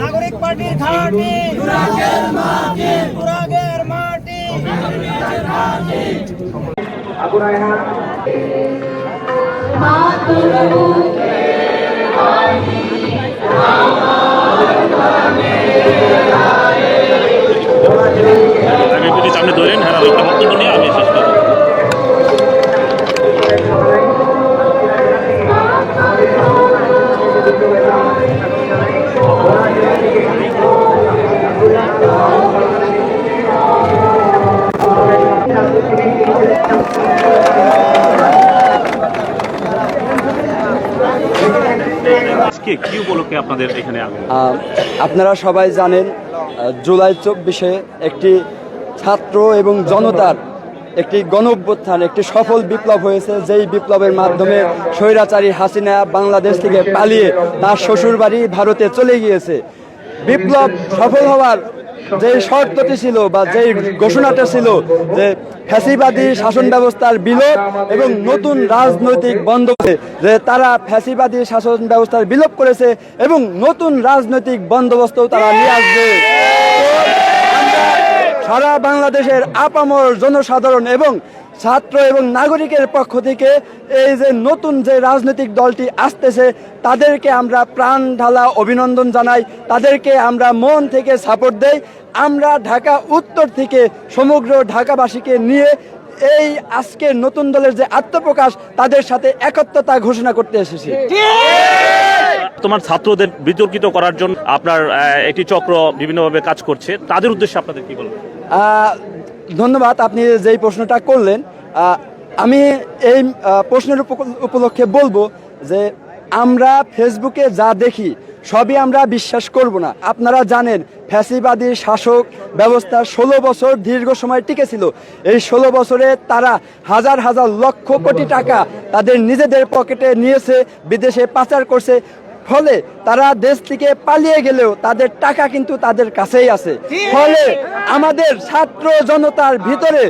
নাগরিক পার্টির ঘাটি তুরাগের মাটি আমি আজকে কি উপলক্ষে আপনাদের এখানে আপনারা সবাই জানেন জুলাই চব্বিশে একটি ছাত্র এবং জনতার একটি গণ অভ্যুত্থান একটি সফল বিপ্লব হয়েছে। যেই বিপ্লবের মাধ্যমে স্বৈরাচারী হাসিনা বাংলাদেশ থেকে পালিয়ে তার শ্বশুরবাড়ি ভারতে চলে গিয়েছে। বিপ্লব সফল হওয়ার যে শর্তটি ছিল বা যে ঘোষণাটা ছিল যে ফ্যাসিবাদী শাসন ব্যবস্থার বিলোপ এবং নতুন রাজনৈতিক বন্দোবস্ত যে তারা ফ্যাসিবাদী শাসন ব্যবস্থার বিলোপ করেছে এবং নতুন রাজনৈতিক বন্দোবস্ত তারা নিয়ে আসবে। সারা বাংলাদেশের আপামর জনসাধারণ এবং ছাত্র এবং নাগরিকের পক্ষ থেকে এই যে নতুন যে রাজনৈতিক দলটি আসতেছে তাদেরকে আমরা প্রাণ ঢালা অভিনন্দন জানাই। তাদেরকে আমরা মন থেকে সাপোর্ট দেই। আমরা ঢাকা উত্তর থেকে সমগ্র ঢাকাবাসীকে নিয়ে এই আজকে নতুন দলের যে আত্মপ্রকাশ তাদের সাথে একত্রতা ঘোষণা করতে এসেছি। তোমার ছাত্রদের বিতর্কিত করার জন্য আপনার একটি চক্র বিভিন্নভাবে কাজ করছে। তাদের উদ্দেশ্যে আপনাদের কি বলবেন আহ, ধন্যবাদ, আপনি যেই প্রশ্নটা করলেন আমি এই প্রশ্নের উপ- উপলক্ষে বলব যে আমরা ফেসবুকে যা দেখি, সবই আমরা বিশ্বাস করব না। আপনারা জানেন, ফ্যাসিবাদী শাসক ব্যবস্থা ষোলো বছর দীর্ঘ সময় টিকেছিল। এই ষোলো বছরে তারা হাজার হাজার লক্ষ কোটি টাকা তাদের নিজেদের পকেটে নিয়েছে, বিদেশে পাচার করছে। ফলে তারা দেশ থেকে পালিয়ে গেলেও তাদের টাকা কিন্তু তাদের কাছেই আছে। ফলে আমাদের ছাত্র জনতার ভিতরে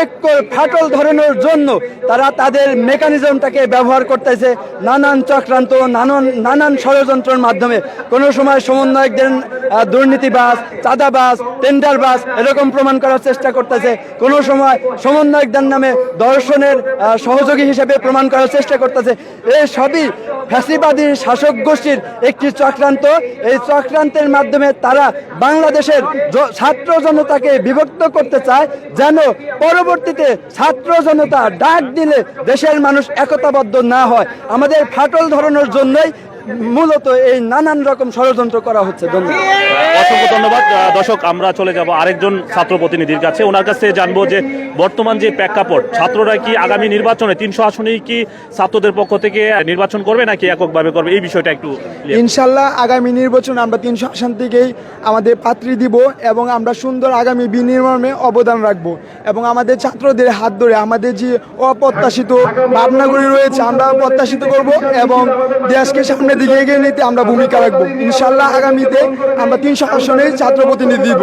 ঐক্য ফাটল ধরানোর জন্য তারা তাদের মেকানিজমটাকে ব্যবহার করতেছে নানান চক্রান্ত নানান নানান ষড়যন্ত্রের মাধ্যমে। কোনো সময় সমন্বয়কদের আহ, দুর্নীতিবাজ চাঁদাবাজ টেন্ডারবাজ এরকম প্রমাণ করার চেষ্টা করতেছে। কোনো সময় সমন্বয়কদের নামে দর্শনের সহযোগী হিসেবে প্রমাণ করার চেষ্টা করতেছে। এই সবই ফ্যাসিবাদী শাসক গোষ্ঠীর একটি চক্রান্ত। এই চক্রান্তের মাধ্যমে তারা বাংলাদেশের ছাত্র জনতাকে বিভক্ত করতে চায়, যেন পরবর্তীতে ছাত্র জনতা ডাক দিলে দেশের মানুষ একতাবদ্ধ না হয়। আমাদের ফাটল ধরানোর জন্যই মূলত এই নানান রকম ষড়যন্ত্র করা হচ্ছে। ধন্যবাদ। অসংখ্য ধন্যবাদ। দর্শক আমরা চলে যাব আরেকজন ছাত্র প্রতিনিধির কাছে। ওনার কাছে জানব যে বর্তমান যে প্রেক্ষাপট ছাত্ররা কি আগামী নির্বাচনে তিনশো আসনেই কি ছাত্রদের পক্ষ থেকে নির্বাচন করবে নাকি এককভাবে করবে? এই বিষয়টা একটু ইনশাল্লাহ আগামী নির্বাচন আমরা তিনশো আসন থেকেই আমাদের পাত্রী দিব এবং আমরা সুন্দর আগামী বিনির্মাণে অবদান রাখব এবং আমাদের ছাত্রদের হাত ধরে আমাদের যে অপ্রত্যাশিত ভাবনাগুলি রয়েছে আমরা প্রত্যাশিত করব এবং দেশকে সামনের দিকে এগিয়ে নিতে আমরা ভূমিকা রাখব। ইনশাল্লাহ আগামীতে আমরা তিনশো আসনের ছাত্র প্রতিনিধি দিব।